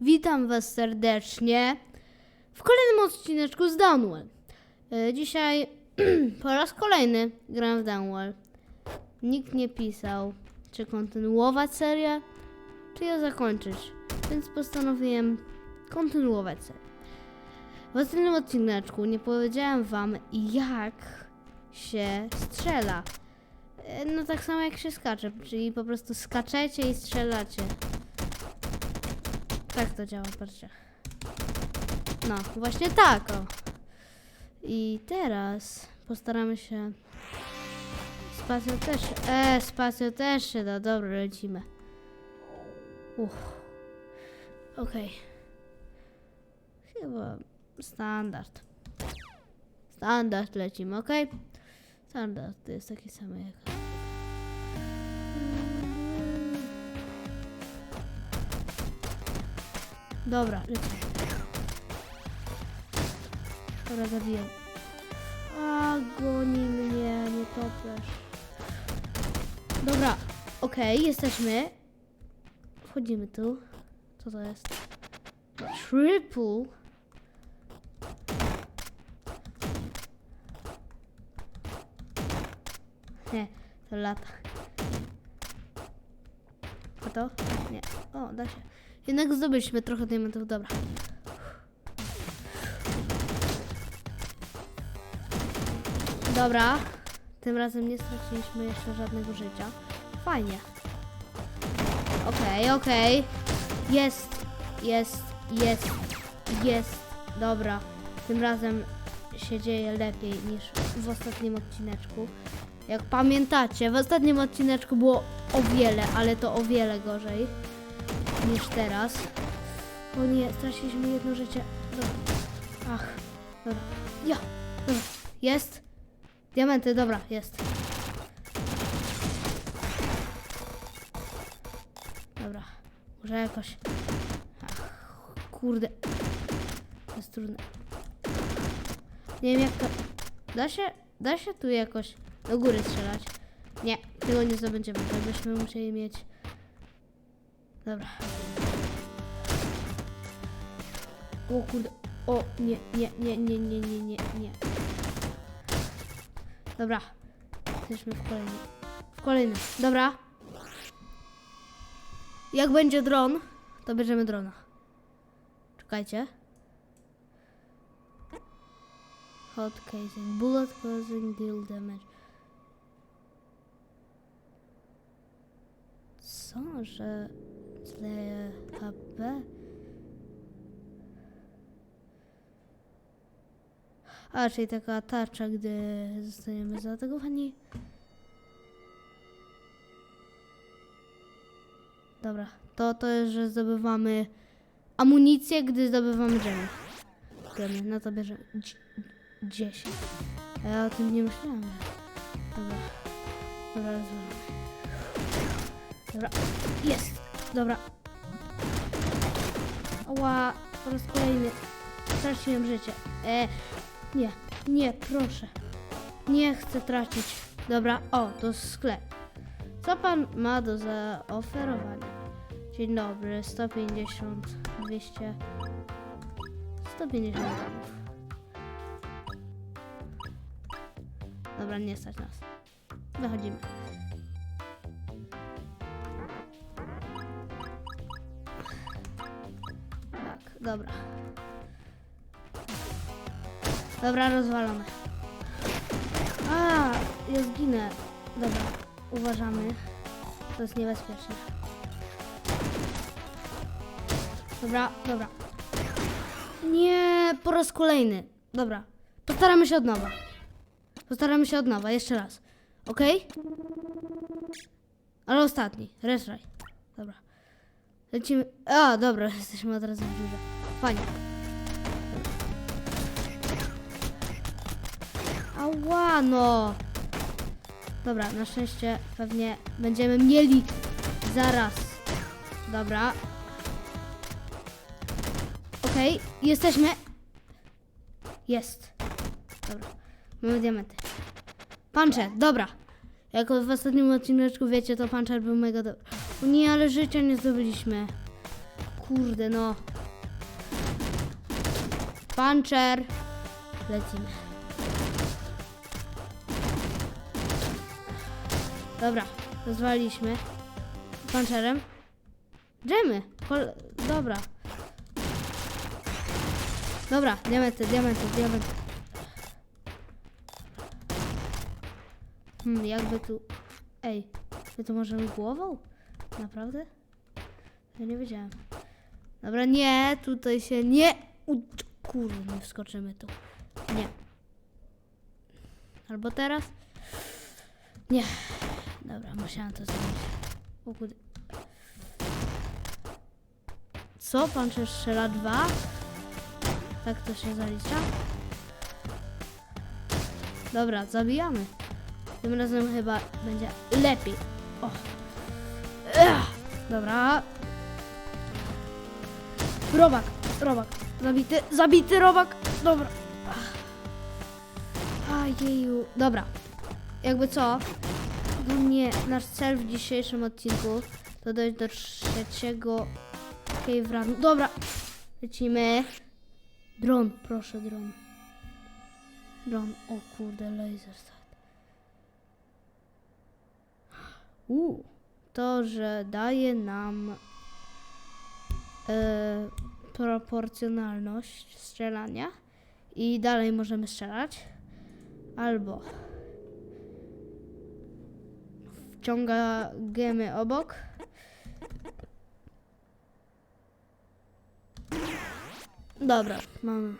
Witam Was serdecznie w kolejnym odcineczku z Downwell. Dzisiaj po raz kolejny gram w Downwell. Nikt nie pisał, czy kontynuować serię, czy ją zakończyć, więc postanowiłem kontynuować serię. W ostatnim odcineczku nie powiedziałem Wam, jak się strzela. E, No tak samo jak się skacze, czyli po prostu skaczecie i strzelacie. Tak to działa, patrzcie. No, właśnie tak, o. I teraz postaramy się... Spacjo też. E, spacjo też się da. Dobra, lecimy. Uff. Okej. Chyba standard. Standard lecimy, okej? Standard to jest taki sam jak... Dobra, lecimy. Dobra, zabiję. A, goni mnie, nie topesz. Dobra, okej, jesteśmy. Wchodzimy tu. Co to jest? Triple. Nie, to lata. A to? Nie. O, da się. Jednak zdobyliśmy trochę diamentów, dobra. Dobra. Tym razem nie straciliśmy jeszcze żadnego życia. Fajnie. Okej, okej. Jest, jest, jest, jest. Dobra. Tym razem się dzieje lepiej niż w ostatnim odcineczku. Jak pamiętacie, w ostatnim odcineczku było o wiele, ale to o wiele gorzej niż teraz. O nie, straciliśmy jedno życie. Dobra. Ach, dobra. Ja, dobra. Jest. Diamenty, dobra, jest. Dobra, może jakoś. Ach, kurde. To jest trudne. Nie wiem jak to. Da się, da się tu jakoś do góry strzelać. Nie, tego nie zdobędziemy. Tak byśmy musieli mieć. Dobra. O kurde. O, nie, nie, nie, nie, nie, nie, nie, nie. Dobra. Jesteśmy w kolejnym. W kolejnym. Dobra. Jak będzie dron, to bierzemy drona. Czekajcie. Hot casing. Bullet causing deal damage. Co, że zleje HP? A, czyli taka tarcza, gdy zostaniemy zaatakowani. Dobra, to to jest, że zdobywamy amunicję, gdy zdobywamy dżemy. Dżemy, no to bierzemy dzi- 10. A ja o tym nie myślałem. Dobra, dobra, rozważamy. Dobra, jest, dobra. Ła, po raz kolejny straciłem życie. E, nie, nie, proszę. Nie chcę tracić. Dobra, o, to sklep. Co pan ma do zaoferowania? Dzień dobry, 150, 200, 150 gramów. Dobra, nie stać nas. Wychodzimy. Dobra. Dobra, rozwalone. A, ja zginę. Dobra, uważamy. To jest niebezpieczne. Dobra, dobra. Nie, po raz kolejny. Dobra, postaramy się od nowa. Postaramy się od nowa, jeszcze raz. Ok? Ale ostatni, retry. Lecimy. A, dobra, jesteśmy od razu w dziurze. Fajnie. Ała, no. Dobra, na szczęście pewnie będziemy mieli zaraz. Dobra. Okej, jesteśmy. Jest. Dobra, mamy diamenty. Puncher, dobra. Jak w ostatnim odcineczku wiecie, to puncher był mega dobry. Nie, ale życia nie zdobyliśmy. Kurde, no. Puncher. Lecimy. Dobra, rozwaliliśmy. Puncherem. Dżemy. Kol- Dobra. Dobra, diamenty, diamenty, diamenty. Hmm, jakby tu... Ej, my to możemy głową? Naprawdę? Ja nie wiedziałem. Dobra, nie, tutaj się nie... U... Kurde, nie wskoczymy tu. Nie. Albo teraz? Nie. Dobra, musiałam to zrobić. O kurde. Co? Pan czy strzela dwa? Tak to się zalicza? Dobra, zabijamy. Tym razem chyba będzie lepiej. O. Ech. Dobra. Robak, robak. Zabity, zabity robak. Dobra. Ajeju. Dobra. Jakby co? Mnie nasz cel w dzisiejszym odcinku to dojść do trzeciego cave runu. Dobra. Lecimy. Dron, proszę, dron. Dron. O kurde, laser Uuu. To, że daje nam e, proporcjonalność strzelania i dalej możemy strzelać. Albo wciąga gemy obok. Dobra, mam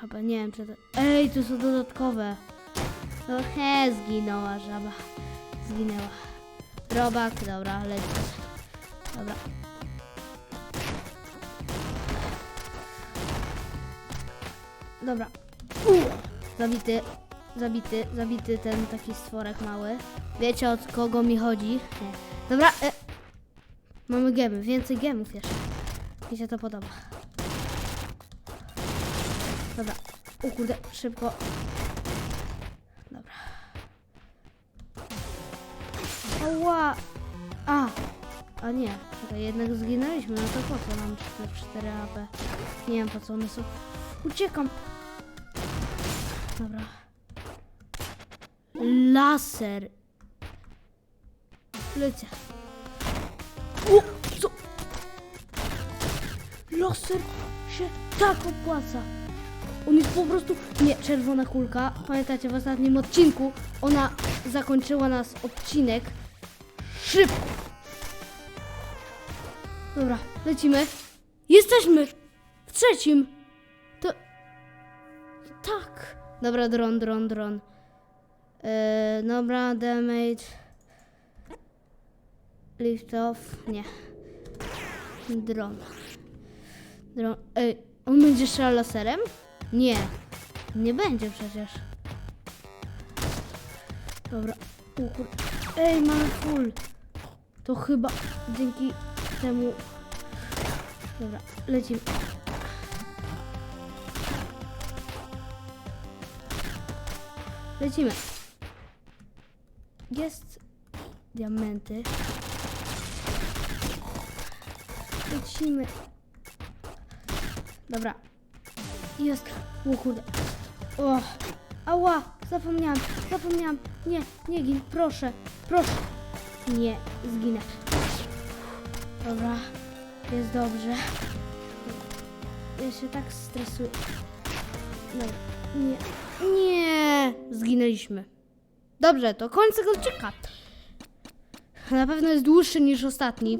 chyba, nie wiem czy to... Ej, tu są dodatkowe. No he, zginęła żaba. Zginęła. Robak, dobra, lecimy. Dobra. Dobra. Zabity, zabity, zabity ten taki stworek mały. Wiecie od kogo mi chodzi? Nie. Dobra, e, mamy gemy, więcej gemów jeszcze. Mi się to podoba. Dobra, o kurde, szybko. Ała! A! A nie, czekaj, jednak zginęliśmy, no to po co nam te 4 AP? Nie wiem po co one są. Uciekam! Dobra. Laser. Lecę. O, co? Laser się tak opłaca. On jest po prostu... Nie, czerwona kulka. Pamiętacie, w ostatnim odcinku ona zakończyła nas odcinek. Szybko. Dobra, lecimy. Jesteśmy w trzecim. To... Tak. Dobra, dron, dron, dron. Yy, dobra, damage. Lift off. Nie. Dron. Dron. Ej, on będzie strzelał laserem? Nie. Nie będzie przecież. Dobra. Ej, mamy full. To chyba dzięki temu... Dobra, lecimy. Lecimy. Jest diamenty. Lecimy. Dobra. Jest. O kurde. O. Ała. Zapomniałam. Zapomniałam. Nie, nie gin. Proszę. Proszę. Nie. Zginę. Dobra. Jest dobrze. Ja się tak stresuję. No. Nie. Nie. Zginęliśmy. Dobrze, to koniec tego odcinka. Na pewno jest dłuższy niż ostatni.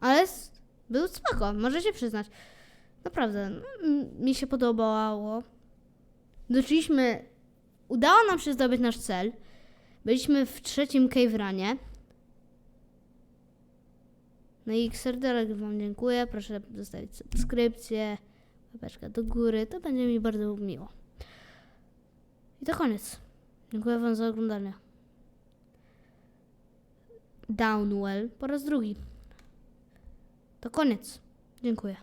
Ale był spoko, możecie przyznać. Naprawdę, mi się podobało. Doszliśmy, udało nam się zdobyć nasz cel. Byliśmy w trzecim cave runie. No i serdecznie Wam dziękuję. Proszę zostawić subskrypcję, łapeczkę do góry. To będzie mi bardzo miło. I to koniec. Dziękuję Wam za oglądanie. Downwell po raz drugi. To koniec. Dziękuję.